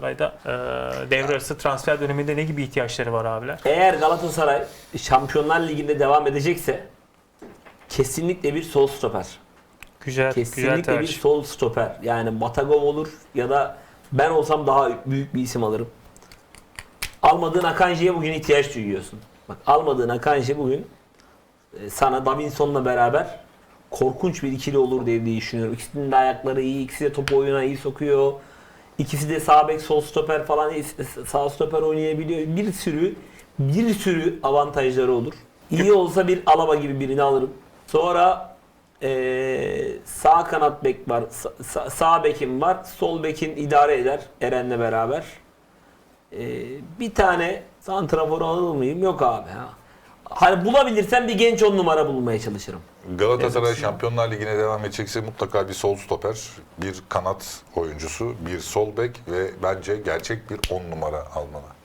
Galatasaray'da. Ee, devre arası transfer döneminde ne gibi ihtiyaçları var abiler? Eğer Galatasaray Şampiyonlar Ligi'nde devam edecekse kesinlikle bir sol stoper. Güzel, güzel Kesinlikle bir tercih. sol stoper. Yani Batagov olur ya da ben olsam daha büyük bir isim alırım. Almadığın Akanji'ye bugün ihtiyaç duyuyorsun. Bak almadığın Akanji bugün e, sana Davinson'la beraber korkunç bir ikili olur diye düşünüyorum. İkisinin de ayakları iyi, ikisi de topu oyuna iyi sokuyor. İkisi de sağ bek, sol stoper falan sağ stoper oynayabiliyor. Bir sürü bir sürü avantajları olur. İyi olsa bir Alaba gibi birini alırım. Sonra eee, sağ kanat bek var, sa- sa- sağ bekim var, sol bekin idare eder Eren'le beraber. Eee, bir tane santrafor alır mıyım? Yok abi. Ha. Hani bulabilirsem bir genç on numara bulmaya çalışırım. Galatasaray Evet. Şampiyonlar Ligi'ne devam edecekse mutlaka bir sol stoper, bir kanat oyuncusu, bir sol bek ve bence gerçek bir 10 numara almalı.